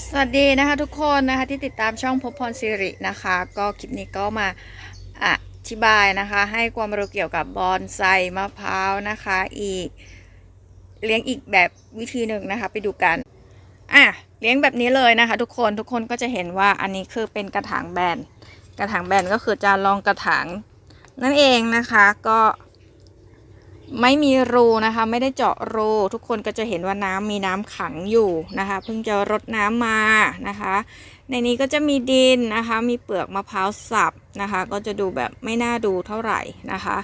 สวัสดีนะคะทุกคนนะคะที่ติดตามช่องพบพรสิรินะคะ ก็คลิปนี้ก็มาอธิบายนะคะ ให้ความรู้เกี่ยวกับบอนไซมะพร้าวนะคะ อีกเลี้ยงอีกแบบวิธีหนึ่งนะคะ ไปดูกันอะเลี้ยงแบบนี้เลยนะคะ ทุกคนทุกคนก็จะเห็นว่าอันนี้คือเป็นกระถางแบนกระถางแบนก็คือจะรองกระถางนั่นเองนะคะก็ ไม่มีรูนะคะ ไม่ได้เจาะรูทุกคนก็จะเห็นว่าน้ำมีน้ำขังอยู่นะคะ เพิ่งจะรดน้ำมานะคะ ในนี้ก็จะมีดินนะคะ มีเปลือกมะพร้าวสับนะคะ ก็จะดูแบบไม่น่าดูเท่าไหร่นะคะ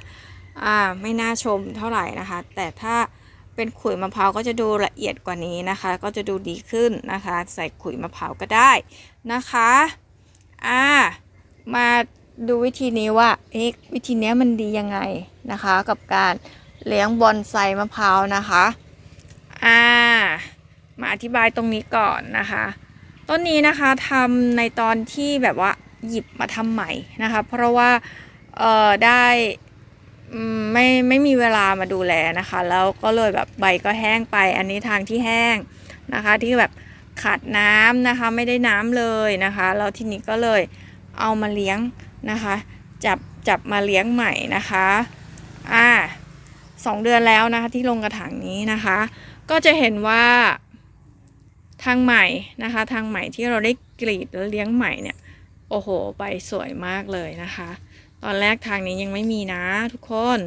อ่าไม่น่าชมเท่าไหร่นะคะ แต่ถ้าเป็นขุยมะพร้าวก็จะดูละเอียดกว่านี้นะคะ ก็จะดูดีขึ้นนะคะ ใส่ขุยมะพร้าวก็ได้นะคะอ่ามาดูวิธีนี้ว่าเอ๊ะวิธีนี้มันดียังไงนะคะ กับการ เลี้ยงบอนไซมะพร้าวนะคะ อ่า มาอธิบายตรงนี้ก่อนนะคะ ต้นนี้นะคะทำในตอนที่แบบว่าหยิบมาทำใหม่นะคะ เพราะว่า เอ่อ ได้ไม่ไม่มีเวลามาดูแลนะคะ แล้วก็เลยแบบใบก็แห้งไป อันนี้ทางที่แห้งนะคะ ที่แบบขาดน้ำนะคะ ไม่ได้น้ำเลยนะคะ แล้วทีนี้ก็เลยเอามาเลี้ยงนะคะ จับจับมาเลี้ยงใหม่นะคะ สองเดือนแล้วนะคะที่ลงกระถางนี้นะคะ ก็จะเห็นว่าทางใหม่นะคะ ทางใหม่ที่เราได้กรีดและเลี้ยงใหม่เนี่ยโอ้โหใบสวยมากเลยนะคะ ตอนแรกทางนี้ยังไม่มีนะทุกคน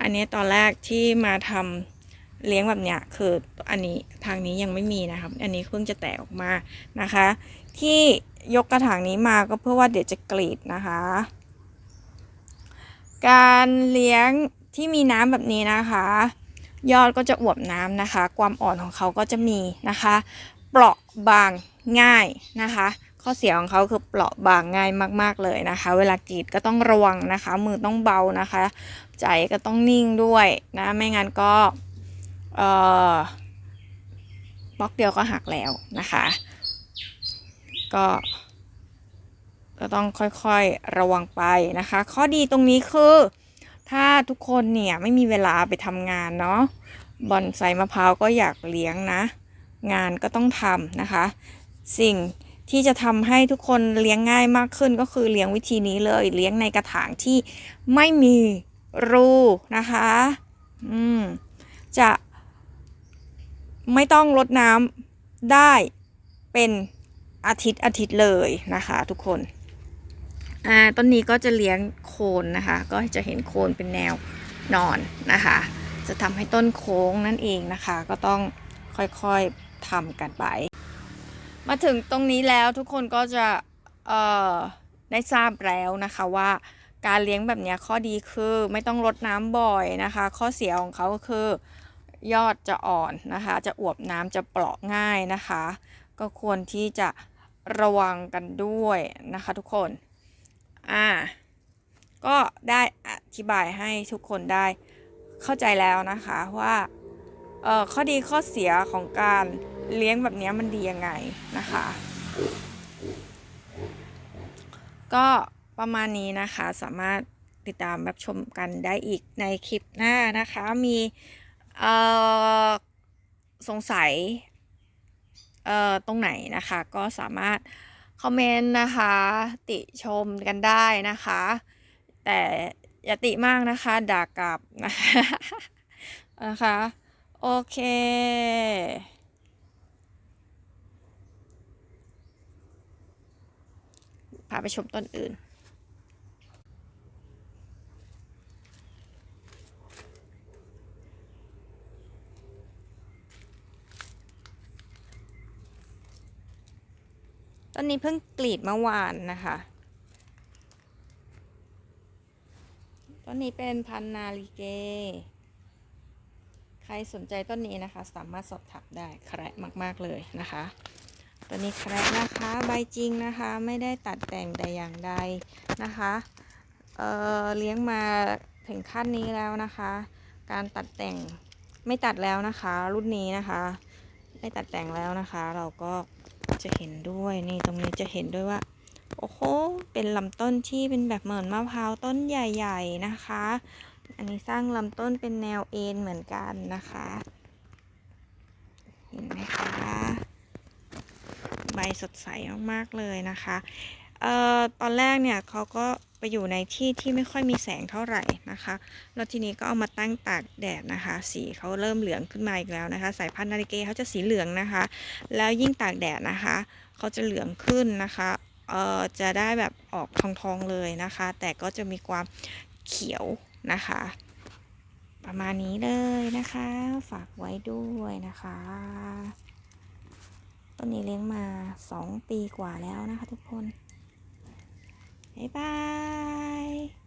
อันนี้ตอนแรกที่มาทำเลี้ยงแบบเนี้ยคืออันนี้ทางนี้ยังไม่มีนะครับ อันนี้เพิ่งจะแตกออกมานะคะ ที่ยกกระถางนี้มาก็เพื่อว่าเดี๋ยวจะกรีดนะคะ การเลี้ยง ที่มีน้ำแบบนี้นะคะ ยอดก็จะอวบน้ำนะคะ ความอ่อนของเขาก็จะมีนะคะ เปราะบางง่ายนะคะ ข้อเสียของเขาคือเปราะบางง่ายมาก ๆเลยนะคะ เวลากรีดก็ต้องระวังนะคะ มือต้องเบานะคะ ใจก็ต้องนิ่งด้วยนะไม่งั้นก็เอ่อบล็อกเดียวก็หักแล้วนะคะ ก็ก็ต้องค่อยๆระวังไปนะคะ ข้อดีตรงนี้คือ ถ้าทุกคนเนี่ยไม่มีเวลาไปทำงานเนาะบอนไซมะพร้าวก็อยากเลี้ยงนะ งานก็ต้องทำนะคะ สิ่งที่จะทำให้ทุกคนเลี้ยงง่ายมากขึ้นก็คือเลี้ยงวิธีนี้เลย เลี้ยงในกระถางที่ไม่มีรูนะคะอืมจะไม่ต้องรดน้ำได้เป็นอาทิตย์อาทิตย์เลยนะคะทุกคน อ่าต้นนี้ก็จะเลี้ยงโคนนะคะ ก็จะเห็นโคนเป็นแนวนอนนะคะ จะทำให้ต้นโค้งนั่นเองนะคะ ก็ต้องค่อยๆทำกันไป มาถึงตรงนี้แล้วทุกคนก็จะเอ่อได้ทราบแล้วนะคะว่าการเลี้ยงแบบนี้ข้อดีคือไม่ต้องรดน้ำบ่อยนะคะ ข้อเสียของเขาคือยอดจะอ่อนนะคะ จะอวบน้ำจะเปราะง่ายนะคะ ก็ควรที่จะระวังกันด้วยนะคะทุกคน อ่า ก็ได้อธิบายให้ทุกคนได้เข้าใจแล้วนะคะว่าเอ่อข้อดีข้อเสียของการเลี้ยงแบบนี้มันดียังไงนะคะ ก็ประมาณนี้นะคะสามารถติดตามรับชมกันได้อีกในคลิปหน้านะคะ มีเอ่อสงสัยเอ่อตรงไหนนะคะ ก็สามารถ คอมเมนต์นะคะ ติชมกันได้นะคะ แต่อย่าติมากนะคะ ด่ากลับนะคะนะคะ โอเค พาไปชมต้นอื่น ต้นนี้เพิ่งกรีดเมื่อวานนะคะ ต้นนี้เป็นพันนาลิเก ใครสนใจต้นนี้นะคะ สามารถสอบถามได้แคระมากๆเลยนะคะ ตัวนี้แคระนะคะ ใบจริงนะคะ ไม่ได้ตัดแต่งแต่อย่างใดนะคะ เออเลี้ยงมาถึงขั้นนี้แล้วนะคะ การตัดแต่งไม่ตัดแล้วนะคะ รุ่นนี้นะคะ ไม่ตัดแต่งแล้วนะคะ เราก็ จะเห็นด้วยนี่ตรงนี้จะเห็นด้วยว่า โอ้โห เป็นลำต้นที่เป็นแบบเหมือนมะพร้าวต้นใหญ่ ๆนะคะ อันนี้สร้างลำต้นเป็นแนวเอ็นเหมือนกันนะคะ เห็นไหมคะใบสดใสมากๆเลยนะคะเอ่อตอนแรกเนี่ยเขาก็ ไปอยู่ในที่ที่ไม่ค่อยมีแสงเท่าไหร่นะคะ แล้วทีนี้ก็เอามาตั้งตากแดดนะคะ สีเขาเริ่มเหลืองขึ้นมาอีกแล้วนะคะ สายพันธุ์นาฬิเกเขาจะสีเหลืองนะคะ แล้วยิ่งตากแดดนะคะเขาจะเหลืองขึ้นนะคะเอ่อจะได้แบบออกทองๆเลยนะคะ แต่ก็จะมีความเขียวนะคะ ประมาณนี้เลยนะคะ ฝากไว้ด้วยนะคะต้นนี้เลี้ยงมา 2 ปีกว่าแล้วนะคะทุกคน 拜拜。